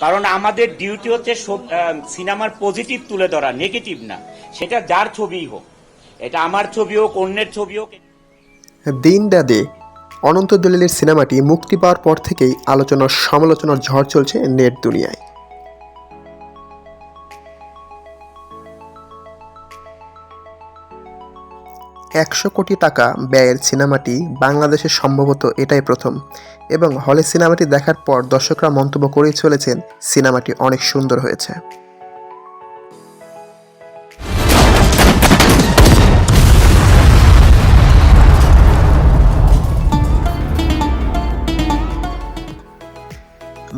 কারণ আমাদের ডিউটি হচ্ছে সিনেমার পজিটিভ তুলে ধরা নেগেটিভ না। সেটা যার ছবিই হোক। এটা আমার ছবি হোক, অন্যের ছবি হোক। দিন দাদে অনন্ত দলিলের সিনেমাটি মুক্তি পাওয়ার পর থেকেই আলোচনার সমালোচনার ঝড় চলছে নেট দুনিয়ায়। একশো কোটি টাকা ব্যয়ের সিনেমাটি বাংলাদেশে সম্ভবত এটাই প্রথম। এবং হলে সিনেমাটি দেখার পর দর্শকরা মন্তব্য করেই চলেছেন, সিনেমাটি অনেক সুন্দর হয়েছে।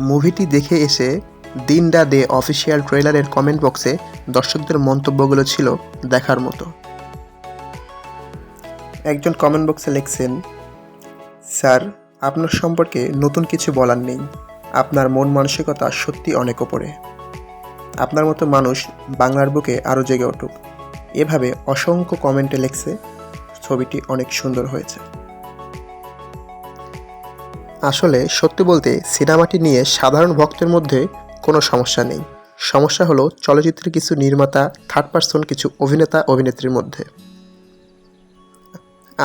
মুভিটি দেখে এসে দিন ডা ডে অফিসিয়াল ট্রেলারের কমেন্ট বক্সে দর্শকদের মন্তব্যগুলো ছিল দেখার মতো। একজন কমেন্ট বক্সে লিখছেন, স্যার, আপনার সম্পর্কে নতুন কিছু বলার নেই। আপনার মন মানসিকতা সত্যি অনেক ওপরে আপনার মতো মানুষ বাংলার বুকে আরও জেগে উঠুক। এভাবে অসংখ্য কমেন্টে লেখছে, ছবিটি অনেক সুন্দর হয়েছে। আসলে সত্যি বলতে সিনেমাটি নিয়ে সাধারণ ভক্তের মধ্যে কোনো সমস্যা নেই। সমস্যা হলো চলচ্চিত্রের কিছু নির্মাতা থার্ড পার্সন কিছু অভিনেতা, অভিনেত্রীর মধ্যে।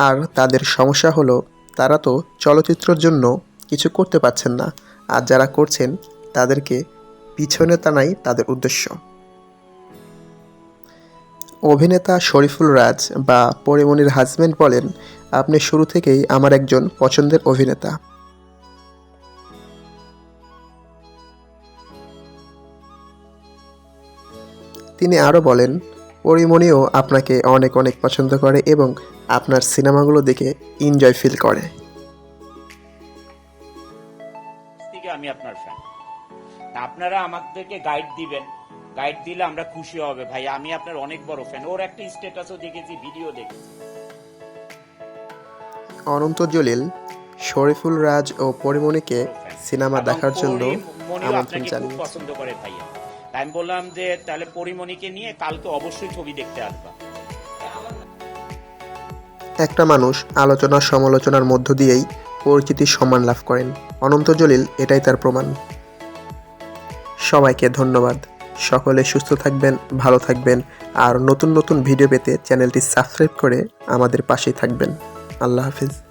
আর তাদের সমস্যা হলো, তারা তো চলচ্চিত্রের জন্য কিছু করতে পারছেন না। আর যারা করছেন, তাদেরকে পিছনে টানাই তাদের উদ্দেশ্য। অভিনেতা শরীফুল রাজ বা পরিমণির হাজব্যান্ড বলেন, আপনি শুরু থেকেই আমার একজন পছন্দের অভিনেতা। তিনি আরও বলেন পরিমণিও আপনাকে অনেক অনেক পছন্দ করে এবং আপনার সিনেমাগুলো দেখে এনজয় ফিল করে। আমি আপনার ফ্যান আপনারা আমাদেরকে গাইড দিবেন। গাইড দিলে আমরা খুশি হবে। ভাই আমি আপনার অনেক বড় ফ্যান ওর একটা স্ট্যাটাসও দেখেছি ভিডিও দেখেছি। অনন্ত জলিল শরীফুল রাজ ও পরিমণিকে সিনেমা দেখার জন্য আমন্ত্রণ জানিয়েছে। পছন্দ করে ভাইয়া। আমি বললাম যে তাহলে পরিমণিকে নিয়ে কালকে অবশ্যই ছবি দেখতে আসবা। একটা মানুষ আলোচনা সমালোচনার মধ্য দিয়েই পরিচিতির সম্মান লাভ করেন। অনন্ত জলিল, এটাই তার প্রমাণ। সবাইকে ধন্যবাদ। সকলে সুস্থ থাকবেন, ভালো থাকবেন, আর নতুন নতুন ভিডিও পেতে চ্যানেলটি সাবস্ক্রাইব করে আমাদের পাশেই থাকবেন। আল্লাহ হাফিজ।